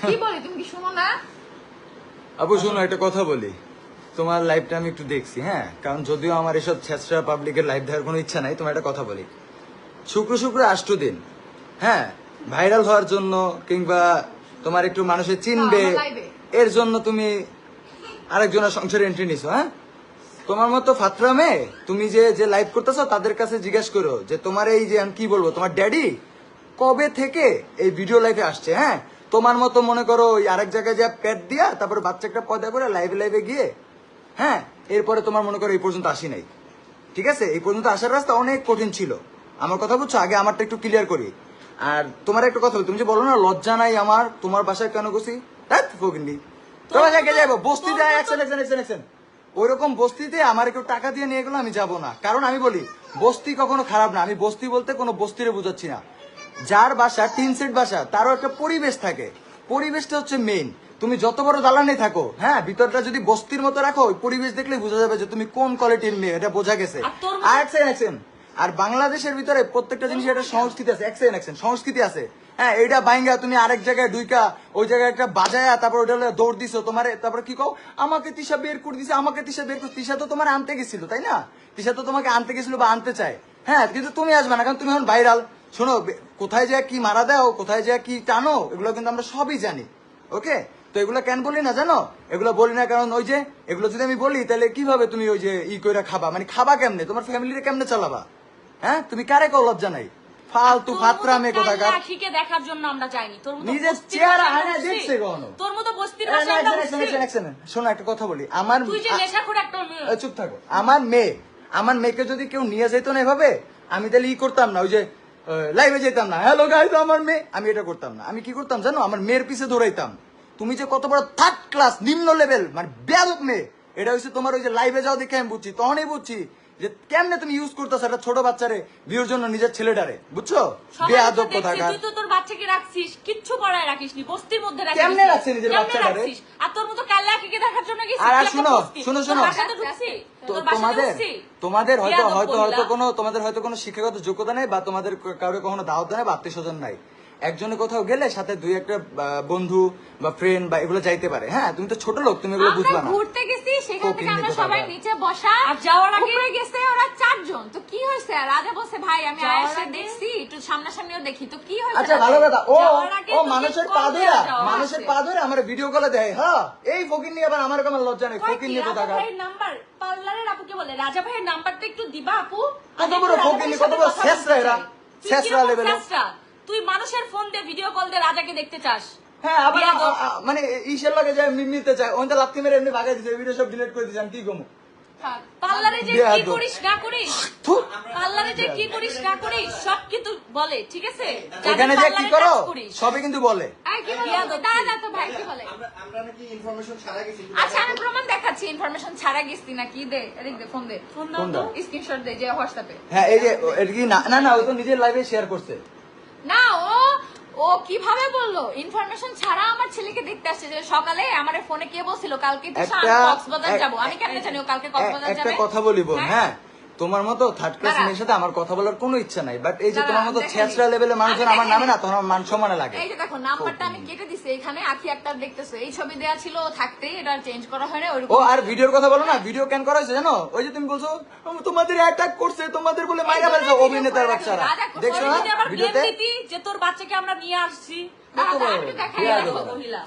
কি বলি তুমি কি শোনো না? আপু শোনো একটা কথা বলি। তোমার লাইভটা আমি একটু দেখছি হ্যাঁ? কারণ যদিও আমার এসব ছেঁচড়া পাবলিকের লাইভ দেখার কোনো ইচ্ছা নাই তোমার একটা কথা বলি। শুক্র শুক্র আষ্ট দিন হ্যাঁ? ভাইরাল হওয়ার জন্য কিংবা তোমার একটু মানুষে চিনবে। এর জন্য তুমি আরেকজনের সংসারে এন্ট্রি নিছো হ্যাঁ? তোমার মতো ফাত্রা মেয়ে তুমি যে যে লাইভ করতেছো তাদের কাছে জিজ্ঞেস করো যে তোমার এই যে আমি কি বলব তোমার ড্যাডি কবে থেকে এই ভিডিও লাইভে আসছে হ্যাঁ? তোমার মতো মনে করো ওই আরেক জায়গায় যা প্যাট দিয়া তারপরে বাচ্চাটা পয়দা করে লাইভে লাইভে গিয়ে হ্যাঁ এরপরে তোমার মনে করো এই পর্যন্ত আসি নাই। ঠিক আছে? এই পর্যন্ত আসার রাস্তা অনেক কঠিন ছিল। আমার কথা বুঝছ? আগে আমারটা একটু ক্লিয়ার করি। আর তোমার একটা কথা তুমি যে বলো না লজ্জা নাই আমার তোমার বাসায় কেন গেছি? ধ্যাৎ, তোমার কে যাব বস্তি একশন একশন একশন একশন ওইরকম বস্তিতে আমার কেউ টাকা দিয়ে নিয়ে গেলো আমি যাব না। কারণ আমি বলি বস্তি কখনো খারাপ না। আমি বস্তি বলতে কোনো বস্তিরে বুঝাচ্ছি না। যার বাসা টিন সেট বাসা তারও একটা পরিবেশ থাকে। পরিবেশটা হচ্ছে মেইন তুমি যত বড় দালানে থাকো হ্যাঁ ভিতরটা যদি বস্তির মতো রাখো ওই পরিবেশ দেখলে বোঝা যাবে যে তুমি কোন কোয়ালিটির মেয়ে এটা বোঝা গেছে। আর। বাংলাদেশের ভিতরে প্রত্যেকটা জিনিসের একটা সংস্কৃতি আছে। এক সেকেন্ড সংস্কৃতি আছে। হ্যাঁ এইটা বাইঙ্গা তুমি আরেক জায়গায় দুইকা ওই জায়গায় একটা বাজায়া তারপর ওটা হলো দৌড় দিছো তোমার তারপর কি কও? আমাকে তিশা বের করে দিছে আমাকে তিশা বের করে তিশা তো তোমার আনতে গেছিল তাই না? তিশা তো তোমাকে আনতে গেছিল বা আনতে চায়। হ্যাঁ কিন্তু তুমি আসবে না কারণ তুমি এখন ভাইরাল শোনো কোথায় যায় কি মারা দাও কোথায় যায় কি টানো এগুলো কিন্তু আমরা সবই জানি ওকে? তো এগুলো কেন বলি না জানো? এগুলো বলি না কারণ ওই যে এগুলো যদি আমি বলি তাহলে কীভাবে তুমি ওই যে ই কইরা খাবা? মানে খাবা কেমনে? তোমার ফ্যামিলিরে কেমনে চালাবা? হ্যাঁ? তুমি কারে কও লজ্জা নাই? ফালতু ফাত্রা কাল কোথাকার? লাঠিকে দেখার জন্য আমরা যাইনি। তোর মতো নিজের বস্তির চেহারা ভাষায় দেখছে। কখনো? তোর মতো বস্তির না, আমরা second। শোনো একটা কথা বলি। আমার তুই যে আ- নেশাখোর একটা চুপ থাকো। আমার মেয়ে আমার মেয়েকে যদি কেউ নিয়ে যেত না এভাবে আমি তাহলে ই করতাম না। ওই যে লাইভে যেতাম না। হ্যালো গাইজ আমার মেয়ে। আমি এটা করতাম না। আমি কি করতাম জানো? আমার মেয়ের পিছে দৌড়াইতাম। তুমি যে কত বড় থার্ড ক্লাস নিম্ন লেভেল মানে বেয়াদব মেয়ে। এটা হচ্ছে তোমার ওই যে লাইভে যাও দেখে আমি বুঝছি। তখনই বুঝছি যে কেমনে তুমি ইউজ করতেছো একটা ছোট বাচ্চারে বিয়ের জন্য নিজের ছেলেটারে। বুঝছ? বেয়াদব দেখছি, তুই তো তোর বাচ্চাকে রাখছিস কিচ্ছু পড়ায় রাখিসনি বস্তির মধ্যে রাখিস কেমনে রাখছি নিজের বাচ্চাটারে? আর তোর মতো দেখার জন্য আর শুনো, শুনো, শুনো। তোমাদের তোমাদের হয়তো হয়তো হয়তো কোনো তোমাদের হয়তো কোনো শিক্ষাগত যোগ্যতা নেই বা তোমাদের কারোর কখনো দাওয়াত নেই বা আত্মীয় স্বজন নাই। একজনে কোথাও গেলে সাথে দুই একটা বন্ধু বা ফ্রেন্ড বা এগুলো যাইতে পারে। হ্যাঁ তুমি তো ছোট লোক তুমি এগুলো বুঝবা না। সেখান থেকে আমরা সবাই নিচে বসা আর যাওয়ার আগে- গেছে ওরা চারজন। তো কি হয়েছে? রাজা বসে ভাই আমি আয়েশা দেখছি একটু সামনাসামনিও দেখি। তো কি হয়েছে? আচ্ছা ভালো কথা। ও ও মানুষের পা ধরে মানুষের পা ধরে আমার ভিডিও কলে দেয় হ্যাঁ এই ফকির নিয়ে আবার আমার কেমন লজ্জা নেই। ফকির নিয়ে রাজা কোথাকার নাম্বার? পার্লারের আপুকে বলে রাজা ভাইয়ের নাম্বারটা একটু দিবা আপু। কত বড় ভাইয়ের কত বড় এরা। ছেঁচড়া? তুই মানুষের ফোন দিয়ে ভিডিও কল দিয়ে রাজাকে দেখতে চাস। হ্যাঁ আবার মানে ঈশের লগে যায় মি- মিলতে চায় ওই তো লাত্তি মেরে এমনি ভাগাই দিছে ভিডিও সব ডিলিট করে দিছে আমি কি গমু পার্লারে যে কি করিস না করিস? পার্লারে যে কি করিস না করিস সব কিন্তু বলে ঠিক আছে? এখানে যে কি করো সবই কিন্তু বলে। আর কি বলে? বিয়াদব দাঁড়া তুই। না তো ভাই কি বলে? আমরা আমরা নাকি ইনফরমেশন ছাড়া গেছি আচ্ছা আমি প্রমাণ দেখাচ্ছি ইনফরমেশন ছাড়া গেছি না কি দে এদিক দে ফোন দে। ফোন দাও। স্ক্রিনশট দে যে হোয়াটসঅ্যাপে। হ্যাঁ এই যে এটা কি? না না না ও তো নিজের লাইভে শেয়ার করছে। না ও ও কীভাবে বলল? ইনফরমেশন ছাড়া আমার ছেলেকে দেখতে আসছে যে সকালে আমার ফোনে কে বলছিল? কালকে তো কক্সবাজার যাব। আমি কেন জানি ও কালকে কক্সবাজার একটা যাবে? কথা বলি বোন হ্যাঁ? তোমার মতো থার্ড ক্লাস মেয়ের সাথে আমার কথা বলার কোনো ইচ্ছা নাই। বাট এই যে তোমার মতো ছেঁচড়া। লেভেলের মানুষজন আমার নামে না আমার মান সম্মানে লাগে। এই যে দেখো নাম্বারটা আমি কেটে দিছি এখানে আখি একটা দেখতেছো। এই ছবি দেয়া ছিল থাকতেই এটা চেঞ্জ করা হয় না ও আর ভিডিওর কথা বলো না ভিডিও কেন করা হয়েছে জানো? ওই যে তুমি বলছো তোমাদের অ্যাটাক করছে তোমাদের বলে মাইরা ফেলছে অভিনেতার বাচ্চারা। দেখছ না? ভিডিওতে যে তোর বাচ্চাকে আমরা নিয়ে আসছি।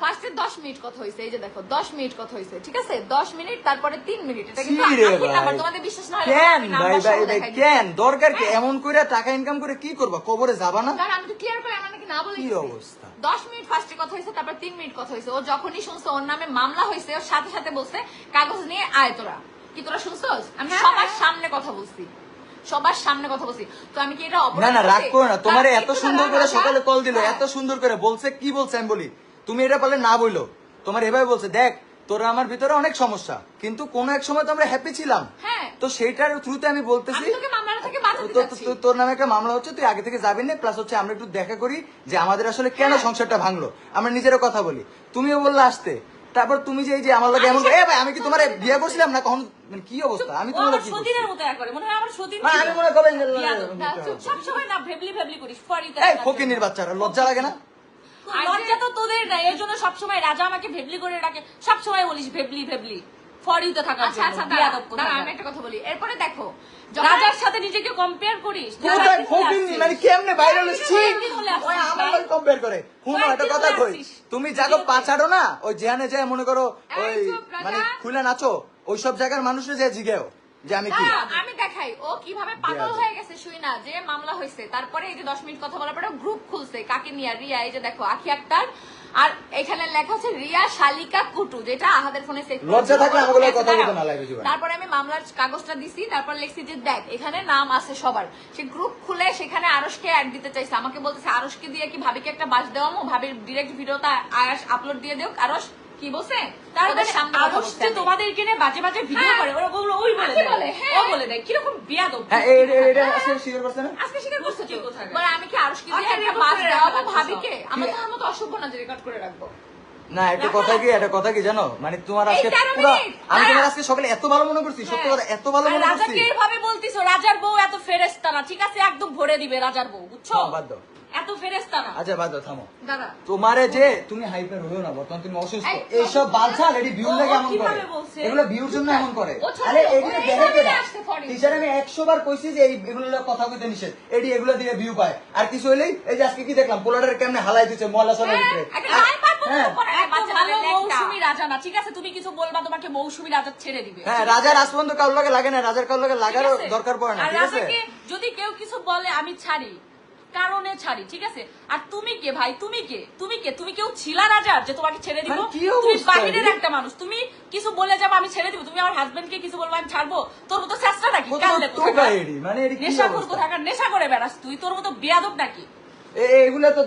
ফার্স্টে 10 মিনিট কথা হইছে এই যে দেখো 10 মিনিট কথা হইছে ঠিক আছে? 10 মিনিট তারপরে 3 মিনিট এটা কিন্তু কি রে আখির নাম্বার তোমাদের বিশ্বাস না হলে কেন ভাই ভাই ভাই কেন? দরকার কি হ্যাঁ। এমন টাকা ইনকাম করে কি করবা? কবরে যাবা না? কারণ আমি তো ক্লিয়ার করে নাকি না বলে কি গেছি। অবস্থা? 10 মিনিট ফার্স্টে কথা হইছে তারপর 3 মিনিট কথা হইছে। ও যখনই শুনছে ওর নামে মামলা হইছে ওর সাথে সাথে বলছে কাগজ নিয়ে আয় তোরা। কি তোরা শুনছস? আমি হ্যাঁ, সবার। সামনে কথা বলছি। সবার সামনে কথা বলছি। তো আমি কি এটা অপরাধ না না রাগ করো না। তোমার এত সুন্দর করে সকালে কল দিল। এত সুন্দর করে বলছে কি বলছে আমি বলি? তুমি এটা পারলে না বইলো। তোমার এভাবে বলছে দেখ তোরা আমার ভিতরে অনেক সমস্যা কিন্তু কোন এক সময় তো আমরা হ্যাপি ছিলাম। হ্যাঁ। তো সেইটার থ্রুতে আমি বলতেছি তোর নামে একটা মামলা হচ্ছে তুই আগে থেকে যাবি না প্লাস হচ্ছে আমরা একটু দেখা করি যে আমাদের আসলে কেন হ্যাঁ। সংসারটা ভাঙলো। আমরা নিজেরও কথা বলি। তুমিও বললে আসতে। তারপর তুমি যে এই যে আমার লাগে এমন এ ভাই আমি কি তোমার বিয়ে করছিলাম না কখন? মানে কি অবস্থা? আমি তোমার কি সতীনের মতো এক করে মনে হয় আমার সতীন না আমি মনে করেন সব সময় না ভেবলি ভেবলি করিস পরি এই ফকিনের বাচ্চারা লজ্জা লাগে না? লজ্জা তো তোদের না এই জন্য সবসময় রাজা আমাকে ভেবলি করে ডাকে সব সময় বলিস ভেবলি ভেবলি। ফর ইউতে থাকার আচ্ছা জন্য আচ্ছা দাঁড়া, আমি একটা কথা বলি। এরপরে দেখো রাজার সাথে নিজেকে কম্পেয়ার করিস মানে কেমনে ভাইরাল হচ্ছে কয়েকদিন হলে আসছিস, ওই আমার কম্পেয়ার করে। হুনো কথা কই। তুমি পাছাড়ো না ওই যেখানে যায় মনে করো ওই মানে খুলে নাচো ওই সব জায়গার মানুষে যে জিগেও যে আমি কি? আমি দেখাই। ও কীভাবে পাগল হয়ে গেছে শুই না যে মামলা হয়েছে। তারপরে এই যে দশ মিনিট কথা বলার পরে গ্রুপ খুলছে কাকে নিয়ে? রিয়া এই যে দেখো আখি আক্তার আর এখানে লেখা আছে রিয়া শালিকা কুটু যেটা আহাদের ফোনে সেভ লজ্জা থাকলে আমাকে লগে কথা বলতে না জীবন তারপরে আমি মামলার কাগজটা দিছি তারপর লিখছি যে দেখ এখানে নাম আছে সবার। সে গ্রুপ খুলে সেখানে আরশকে অ্যাড দিতে চাইছে। আমাকে বলতেছে আরশকে দিয়ে কি ভাবিকে একটা বাস দেওয়ামো? ভাবির ডিরেক্ট ভিডিওটা আয়াস আপলোড দিয়ে দেও আরশ কি বলছে? আমি। তোমাদেরকে নিয়ে বাজে বাজে ভিডিও। করে ওরা ওগুলো ওই বলে দেয়। ও বলে দেয়। কীরকম বিয়াদব এই এই- এটা আজকে স্বীকার করছে না? আজকে স্বীকার করছে কি তো। বলে আমি কি আরশকে দিয়ে আচ্ছা, একটা record বাস করে দেওয়াবো রাখো আমার তো অসভ্য না যে রেকর্ড করে রাখব। না একটা কথা কি একটা কথা কি জানো? মানে তোমার আজকে পুরো আমি তোমার আজকে সকালে এত ভালো মনে করছি সত্য হ্যাঁ। কথা এত ভালো মনে করছি। রাজাকে এভাবে বলতিছো রাজার বউ এত ফেরেস্তা না ঠিক আছে? একদম ভরে দিবে রাজার বউ বুঝছ? হ্যাঁ, বাদ দাও। এত ফেরেস্তা না। আচ্ছা বাদ দাও, থামো। দাদা তোমারে যে তুমি হাইপার হইও না বর্তমান তুমি অসুস্থ। এই, এইসব বালছাল এটি ভিউ ও- লাগে ও এমন করে। কীভাবে বলছে? এগুলো ভিউর জন্য এমন করে। ও ছোট আরে এগুলো ও দেখে এইভাবে কেনা আসছে টিচার আমি একশো বার কইছি যে এই এগুলো লইয়া কথা কইতে নিষেধ। এটি এগুলো দিয়ে ভিউ পায়। আর কিছু হইলেই এই যে আজকে কি দেখলাম? পোলারের কেমনে হালাই দিচ্ছে ময়লা সলের হ্যাঁ, ভিতরে? একটা হ্যাঁ। করে এত বাচ্চা ভালো ছেলের লেকটা। মৌসুমি রাজা না ঠিক আছে? তুমি কিছু বলবা তোমাকে মৌসুমি রাজা ছেড়ে দিবে। হ্যাঁ রাজার আসপন্দ কারোর লাগে লাগে না রাজার কারোর লাগে ঠিক লাগারও আছে? দরকার পড়ে না আর ঠিক আছে? রাজাকে যদি কেউ কিছু বলে আমি ছাড়ি। কারণে ছাড়ি ঠিক আছে? আর তুমি কে ভাই? তুমি কে? তুমি কে? তুমি কেউ ছিলা রাজার যে তোমাকে ছেড়ে দিব? মানে তুমি বাহিরের একটা মানুষ। তুমি কিছু বলে যাব আমি ছেড়ে দিব। তুমি আমার হাজবেন্ডকে কিছু বলব আমি ছাড়বো। তোর মতো চেষ্টা নাকি? মানে কি নেশা কর? কোথাকার নেশা করে বেড়াস তুই? তোর মতো বিয়াদব নাকি? এগুলো তো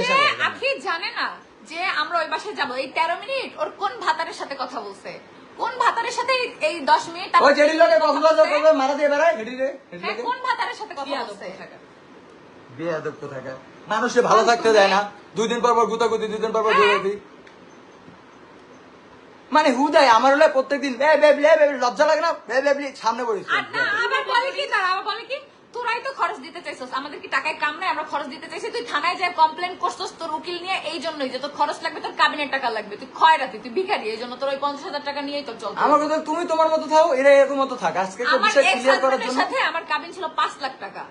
সে আখি জানে না যে আমরা ওই বাসায় যাব। এই তেরো মিনিট ওর কোন ভাতারের সাথে কথা বলছে? কোন ভাতারের সাথে এই- এই দশ মিনিট ওই জেডি লোকে কক্সবাজার করবে মারা দিয়ে বেড়ায় হেডি রে হ্যাঁ, কোন ভাতারের সাথে কথা বলছে। বেয়াদব কোথাকার। মানুষে ভালো থাকতে দেয় না। দুই দিন পর পর গুতাগুতি দুই দিন পর পর। গুতাগুতি। মানে হুদাই আমার হলে প্রত্যেকদিন বে বেবলি এ বেবলি লজ্জা লাগে না? বে বেবলি সামনে পড়িস। আবার বলে কি তারা? আবার বলে কি? তোরাই তো খরচ দিতে চাইছস। আমাদের কি টাকায় কাম নাই? আমরা খরচ দিতে চাইছি। তুই থানায় যায় কমপ্লেন করছস তোর উকিল নিয়ে এই জন্যই যে তোর খরচ লাগবে তোর কাবিনের টাকা লাগবে। তুই খয়রাতি তুই ভিখারি। এই জন্য তোর ওই পঞ্চাশ হাজার টাকা নিয়েই তোর চলছে আমার কথা তুমি তোমার মতো থাও এরা এরকম মতো থাক। আজকে এক্স হাজবেন্ডের সাথে আমার কাবিন ছিল পাঁচ লাখ টাকা।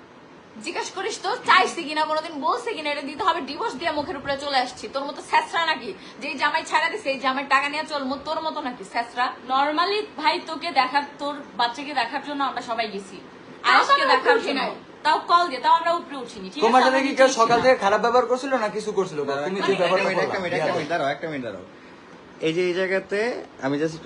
জিজ্ঞাসা করিস তো চাইছি কিনা কোনোদিন বলছে কিনা এটা দিতে হবে ডিভোর্স দিয়ে মুখের উপরে চলে আসছি। তোর মতো স্যাসরা নাকি? যে জামাই ছাড়া দিছে এই জামাই টাকা নিয়ে চল তোর মতো নাকি স্যাসরা নর্মালি ভাই তোকে দেখার তোর বাচ্চাকে দেখার জন্য আমরা সবাই গেছি। আমরা দেখার জন্য। তাও কল দিয়ে তাও আমরা উপরে উঠিনি ঠিক আছে? তোমার সাথে কি কেউ সকাল থেকে খারাপ ব্যবহার করছিল না কিছু করছিল? তুমি যে ব্যবহার একটা মিনিট একটা মিনিট একটা মিনিট দাঁড়াও একটা মিনিট দাঁড়াও। এই যে এই জায়গাতে আমি জাস্ট